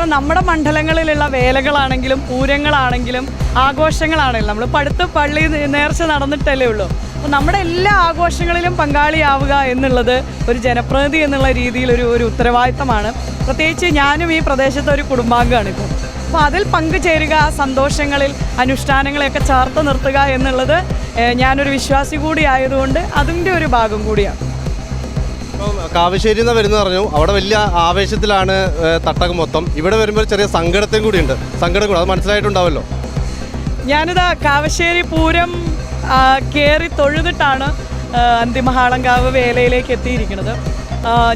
കാരണം നമ്മുടെ മണ്ഡലങ്ങളിലുള്ള വേലകളാണെങ്കിലും പൂരങ്ങളാണെങ്കിലും ആഘോഷങ്ങളാണെങ്കിലും നമ്മൾ പടുത്ത് പള്ളി നേർച്ച നടന്നിട്ടല്ലേ ഉള്ളൂ. അപ്പോൾ നമ്മുടെ എല്ലാ ആഘോഷങ്ങളിലും പങ്കാളിയാവുക എന്നുള്ളത് ഒരു ജനപ്രതിനിധി എന്നുള്ള രീതിയിൽ ഒരു ഒരു ഉത്തരവാദിത്തമാണ്. പ്രത്യേകിച്ച് ഞാനും ഈ പ്രദേശത്തെ ഒരു കുടുംബാംഗമാണ് ഇപ്പോൾ അപ്പോൾ അതിൽ പങ്കുചേരുക സന്തോഷങ്ങളിൽ അനുഷ്ഠാനങ്ങളെയൊക്കെ ചേർത്ത് നിർത്തുക എന്നുള്ളത് ഞാനൊരു വിശ്വാസി കൂടി ആയതുകൊണ്ട് അതിന്റെ ഒരു ഭാഗം കൂടിയാണ്. കാവശ്ശേരി എന്നാ വരുന്നത് പറഞ്ഞു. അവിടെ വലിയ ആവേശത്തിലാണ് തട്ടകം മൊത്തം. ഇവിടെ വരുമ്പോൾ ചെറിയ സങ്കടത്തെയും കൂടി ഉണ്ട് സങ്കടം കൂടി അത് മനസ്സിലായിട്ടുണ്ടാവല്ലോ. ഞാനിതാ കാവശ്ശേരി പൂരം കയറി തൊഴുതിട്ടാണ് അന്തിമഹാളങ്കാവ് വേലയിലേക്ക് എത്തിയിരിക്കുന്നത്.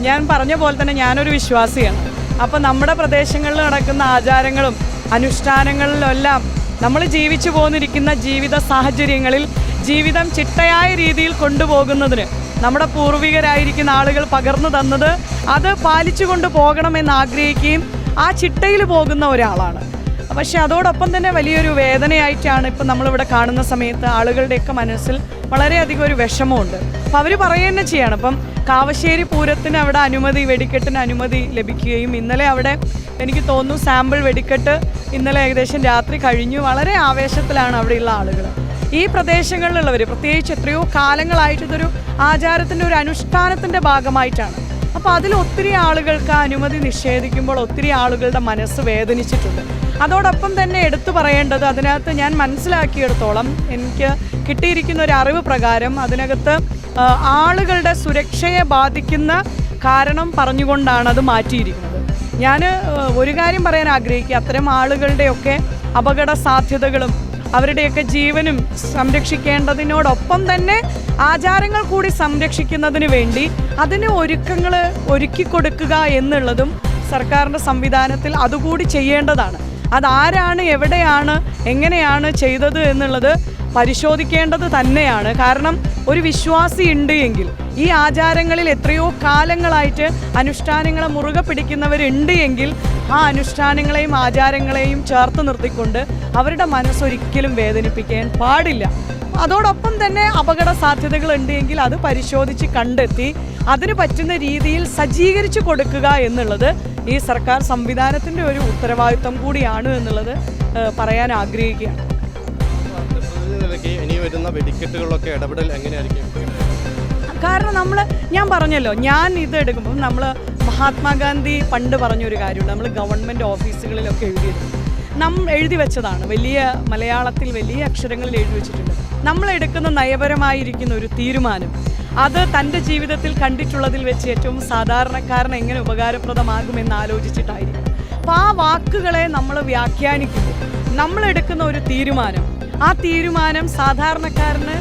ഞാൻ പറഞ്ഞ പോലെ തന്നെ ഞാനൊരു വിശ്വാസിയാണ്. അപ്പോൾ നമ്മുടെ പ്രദേശങ്ങളിൽ നടക്കുന്ന ആചാരങ്ങളും അനുഷ്ഠാനങ്ങളിലെല്ലാം നമ്മൾ ജീവിച്ചു പോന്നിരിക്കുന്ന ജീവിത സാഹചര്യങ്ങളിൽ ജീവിതം ചിട്ടയായ രീതിയിൽ കൊണ്ടുപോകുന്നതിന് നമ്മുടെ പൂർവികരായിരിക്കുന്ന ആളുകൾ പകർന്നു തന്നത് അത് പാലിച്ചുകൊണ്ട് പോകണമെന്ന് ആഗ്രഹിക്കുകയും ആ ചിട്ടയിൽ പോകുന്ന ഒരാളാണ്. പക്ഷെ അതോടൊപ്പം തന്നെ വലിയൊരു വേദനയായിട്ടാണ് ഇപ്പം നമ്മളിവിടെ കാണുന്ന സമയത്ത് ആളുകളുടെയൊക്കെ മനസ്സിൽ വളരെയധികം ഒരു വിഷമമുണ്ട്. അപ്പം അവർ പറയുക ചെയ്യണം. ഇപ്പം കാവശ്ശേരി പൂരത്തിന് അവിടെ അനുമതി വെടിക്കെട്ടിന് അനുമതി ലഭിക്കുകയും ഇന്നലെ അവിടെ എനിക്ക് തോന്നുന്നു സാമ്പിൾ വെടിക്കെട്ട് ഇന്നലെ ഏകദേശം രാത്രി കഴിഞ്ഞു. വളരെ ആവേശത്തിലാണ് അവിടെയുള്ള ആളുകൾ ഈ പ്രദേശങ്ങളിലുള്ളവർ പ്രത്യേകിച്ച് എത്രയോ കാലങ്ങളായിട്ട് ഇതൊരു ആചാരത്തിന്റെ ഒരു അനുഷ്ഠാനത്തിന്റെ ഭാഗമായിട്ടാണ്. അപ്പോൾ അതിൽ ഒത്തിരി ആളുകൾക്ക് അനുമതി നിഷേധിക്കുമ്പോൾ ഒത്തിരി ആളുകളുടെ മനസ്സ് വേദനിച്ചിട്ടുണ്ട്. അതോടൊപ്പം തന്നെ എടുത്തു പറയേണ്ടത് അതിനകത്ത് ഞാൻ മനസ്സിലാക്കിയെടുത്തോളം എനിക്ക് കിട്ടിയിരിക്കുന്ന ഒരു അറിവ് പ്രകാരം അതിനകത്ത് ആളുകളുടെ സുരക്ഷയെ ബാധിക്കുന്ന കാരണം പറഞ്ഞുകൊണ്ടാണ് അത് മാറ്റിയിരിക്കുന്നത്. ഞാൻ ഒരു കാര്യം പറയാൻ ആഗ്രഹിക്കുക. അത്തരം ആളുകളുടെയൊക്കെ അപകട സാധ്യതകളും അവരുടെയൊക്കെ ജീവനും സംരക്ഷിക്കേണ്ടതിനോടൊപ്പം തന്നെ ആചാരങ്ങൾ കൂടി സംരക്ഷിക്കുന്നതിന് വേണ്ടി അതിന് ഒരുക്കങ്ങൾ ഒരുക്കി കൊടുക്കുക എന്നുള്ളതും സർക്കാരിന്റെ സംവിധാനത്തിൽ അതുകൂടി ചെയ്യേണ്ടതാണ്. അതാരാണ് എവിടെയാണ് എങ്ങനെയാണ് ചെയ്തത് എന്നുള്ളത് പരിശോധിക്കേണ്ടത് തന്നെയാണ്. കാരണം ഒരു വിശ്വാസി ഉണ്ട് എങ്കിൽ ഈ ആചാരങ്ങളിൽ എത്രയോ കാലങ്ങളായിട്ട് അനുഷ്ഠാനങ്ങളെ മുറുകെ പിടിക്കുന്നവരുണ്ട് എങ്കിൽ ആ അനുഷ്ഠാനങ്ങളെയും ആചാരങ്ങളെയും ചേർത്ത് നിർത്തിക്കൊണ്ട് അവരുടെ മനസ്സൊരിക്കലും വേദനിപ്പിക്കാൻ പാടില്ല. അതോടൊപ്പം തന്നെ അപകട സാധ്യതകൾ ഉണ്ട് എങ്കിൽ അത് പരിശോധിച്ച് കണ്ടെത്തി അതിന് പറ്റുന്ന രീതിയിൽ സജ്ജീകരിച്ചു കൊടുക്കുക എന്നുള്ളത് ഈ സർക്കാർ സംവിധാനത്തിന്റെ ഒരു ഉത്തരവാദിത്വം കൂടിയാണ് എന്നുള്ളത് പറയാൻ ആഗ്രഹിക്കുകയാണ്. ഇനി വരുന്ന വെടിക്കെട്ടുകളൊക്കെ ഇടപെടൽ എങ്ങനെയായിരിക്കും? കാരണം നമ്മൾ ഞാൻ പറഞ്ഞല്ലോ ഞാൻ ഇത് എടുക്കുമ്പോൾ നമ്മൾ മഹാത്മാഗാന്ധി പണ്ട് പറഞ്ഞൊരു കാര്യമുണ്ട് നമ്മൾ ഗവൺമെന്റ് ഓഫീസുകളിലൊക്കെ എഴുതിയത് നം എഴുതി വെച്ചതാണ് വലിയ മലയാളത്തിൽ വലിയ അക്ഷരങ്ങളിൽ എഴുതി വെച്ചിട്ടുണ്ട്. നമ്മൾ എടുക്കുന്ന നയപരമായിരിക്കുന്ന ഒരു തീരുമാനം അത് തന്റെ ജീവിതത്തിൽ കണ്ടിട്ടുള്ളതിൽ വെച്ച് ഏറ്റവും സാധാരണക്കാരന് എങ്ങനെ ഉപകാരപ്രദമാകുമെന്ന് ആലോചിച്ചിട്ടായിരിക്കും. അപ്പോൾ ആ വാക്കുകളെ നമ്മൾ വ്യാഖ്യാനിക്കുമ്പോൾ നമ്മളെടുക്കുന്ന ഒരു തീരുമാനം ആ തീരുമാനം സാധാരണക്കാരന്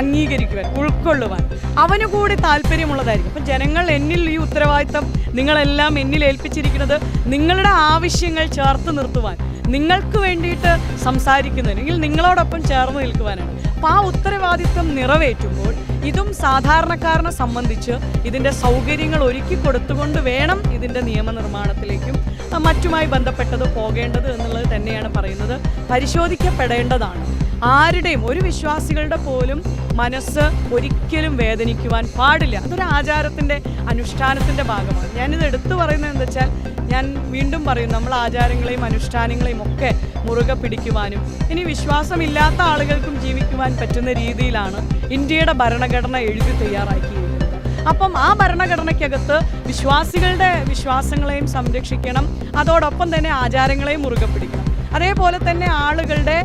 അംഗീകരിക്കുവാൻ ഉൾക്കൊള്ളുവാൻ. അവന് കൂടി താല്പര്യമുള്ളതായിരിക്കും. അപ്പം ജനങ്ങൾ എന്നിൽ ഈ ഉത്തരവാദിത്തം നിങ്ങളെല്ലാം എന്നിൽ ഏൽപ്പിച്ചിരിക്കുന്നത് നിങ്ങളുടെ ആവശ്യങ്ങൾ ചേർത്ത് നിർത്തുവാൻ. നിങ്ങൾക്ക് വേണ്ടിയിട്ട് സംസാരിക്കുന്നതിനെങ്കിൽ നിങ്ങളോടൊപ്പം ചേർന്ന് നിൽക്കുവാനാണ്. ആ ഉത്തരവാദിത്വം നിറവേറ്റുമ്പോൾ ഇതും സാധാരണക്കാരനെ സംബന്ധിച്ച് ഇതിന്റെ സൗകര്യങ്ങൾ ഒരുക്കി കൊടുത്തുകൊണ്ട് വേണം ഇതിന്റെ നിയമനിർമ്മാണത്തിലേക്കും മറ്റുമായി ബന്ധപ്പെട്ടത് പോകേണ്ടത് എന്നുള്ളത് തന്നെയാണ് പറയുന്നത്. പരിശോധിക്കപ്പെടേണ്ടതാണ്. ആരുടെയും ഒരു വിശ്വാസികളുടെ പോലും മനസ്സ് ഒരിക്കലും വേദനിക്കുവാൻ പാടില്ല. അതൊരു ആചാരത്തിന്റെ അനുഷ്ഠാനത്തിന്റെ ഭാഗമാണ്. ഞാനിത് എടുത്തു പറയുന്നത് എന്താ വെച്ചാൽ ഞാൻ വീണ്ടും പറയും നമ്മൾ ആചാരങ്ങളെയും അനുഷ്ഠാനങ്ങളെയും ഒക്കെ മുറുകെ പിടിക്കുവാനും ഇനി വിശ്വാസമില്ലാത്ത ആളുകൾക്കും ജീവിക്കുവാൻ പറ്റുന്ന രീതിയിലാണ് ഇന്ത്യയുടെ ഭരണഘടന എഴുതി തയ്യാറാക്കിയിരിക്കുന്നത്. അപ്പം ആ ഭരണഘടനയ്ക്കകത്ത് വിശ്വാസികളുടെ വിശ്വാസങ്ങളെയും സംരക്ഷിക്കണം അതോടൊപ്പം തന്നെ ആചാരങ്ങളെയും മുറുകെ പിടിക്കണം. അതേപോലെ തന്നെ ആളുകളുടെ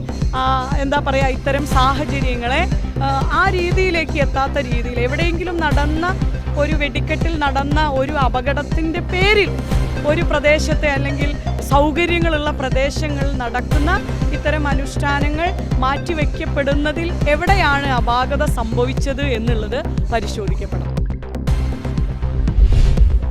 എന്താ പറയുക ഇത്തരം സാഹചര്യങ്ങളെ ആ, രീതിയിലേക്ക് എത്താത്ത രീതിയിൽ എവിടെയെങ്കിലും നടന്ന ഒരു വെടിക്കെട്ടിൽ നടന്ന ഒരു അപകടത്തിന്റെ പേരിൽ ഒരു പ്രദേശത്തെ അല്ലെങ്കിൽ സൗകര്യങ്ങളുള്ള പ്രദേശങ്ങളിൽ നടക്കുന്ന ഇത്തരം അനുഷ്ഠാനങ്ങൾ മാറ്റിവെക്കപ്പെടുന്നതിൽ എവിടെയാണ് അപാകത സംഭവിച്ചത് എന്നുള്ളത് പരിശോധിക്കപ്പെടണം